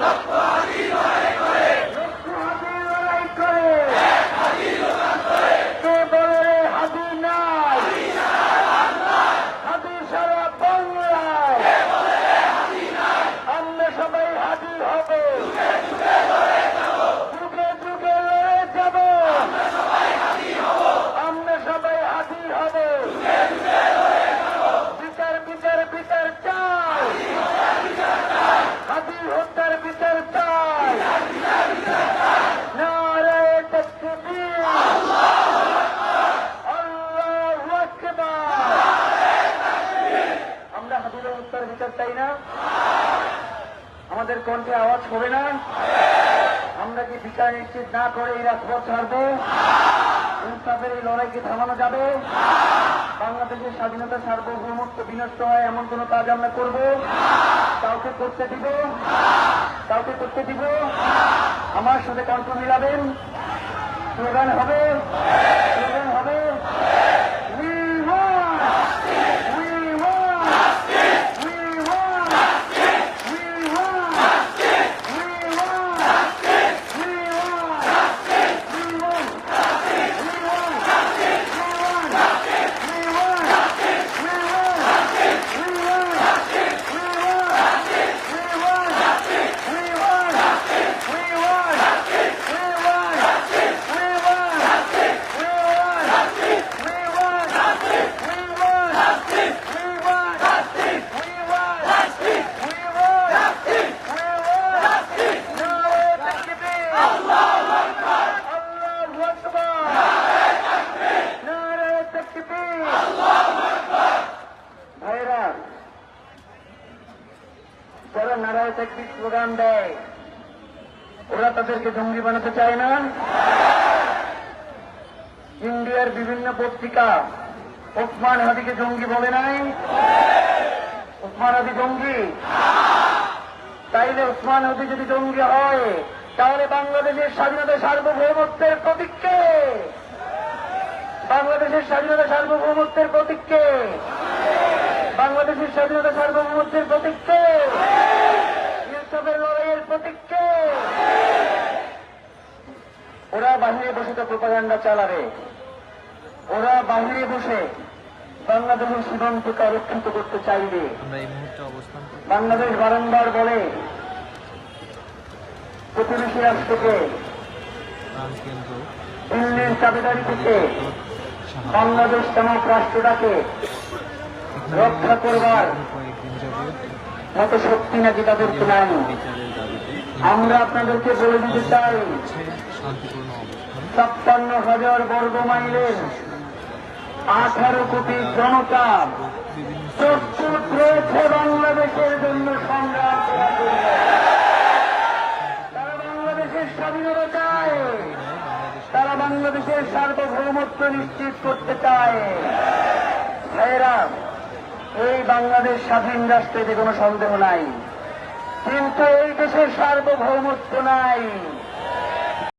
লক্ষ হত্যার বিচার চাই না আমাদের কণ্ঠে আওয়াজ হবে না। আমরা কি বিচার নিশ্চিত না করে এই রাজপথ ছাড়বো? ইনসাফের এই লড়াইকে থামানো যাবে? বাংলাদেশের স্বাধীনতা সার্বভৌমত্ব বিনষ্ট হয় এমন কোন কাজ আমরা করব? কাউকে করতে দিব? কাউকে করতে দিব? আমার সাথে কণ্ঠ মিলাবেন? স্লোগান হবে? তাকবীর স্লোগান দেয়। ওরা তাদেরকে জঙ্গি বানাতে চায় না? ইন্ডিয়ার বিভিন্ন পত্রিকা ওসমান হাদিকে জঙ্গি বলে নাই? ওসমান হাদি জঙ্গি? তাইলে ওসমান হাদি যদি জঙ্গি হয়, তাহলে বাংলাদেশের স্বাধীনতা সার্বভৌমত্বের প্রতীককে বাংলাদেশের স্বাধীনতা সার্বভৌমত্বের প্রতীককে বাংলাদেশের স্বাধীনতা সার্বভৌমত্বের প্রতীককে ওরা বাহিরে বসে তো প্রোপাগান্ডা চালাবে। ওরা বাহিরে বসে বাংলাদেশের সীমান্তকে আরক্ষিত করতে চাইবে। বাংলাদেশ বারংবার বলে প্রতিবেশী রাষ্ট্রকে দিল্লির চাবিদারি থেকে বাংলাদেশ নামক রাষ্ট্রটাকে রক্ষা করবার মতো শক্তি নাকি তাদেরকে নাই আমরা আপনাদেরকে বলে দিতে চাই ছাপ্পান্ন হাজার বর্গ মাইলের আঠারো কোটি জনতা প্রস্তুত রয়েছে বাংলাদেশের জন্য সংগ্রাম। তারা বাংলাদেশের স্বাধীনতা চায়। তারা বাংলাদেশের সার্বভৌমত্ব নিশ্চিত করতে চায়। ভাইয়েরা এই বাংলাদেশ স্বাধীন রাষ্ট্রে যে কোনো সন্দেহ নাই। কিন্তু এই দেশের সার্বভৌমত্ব নাই।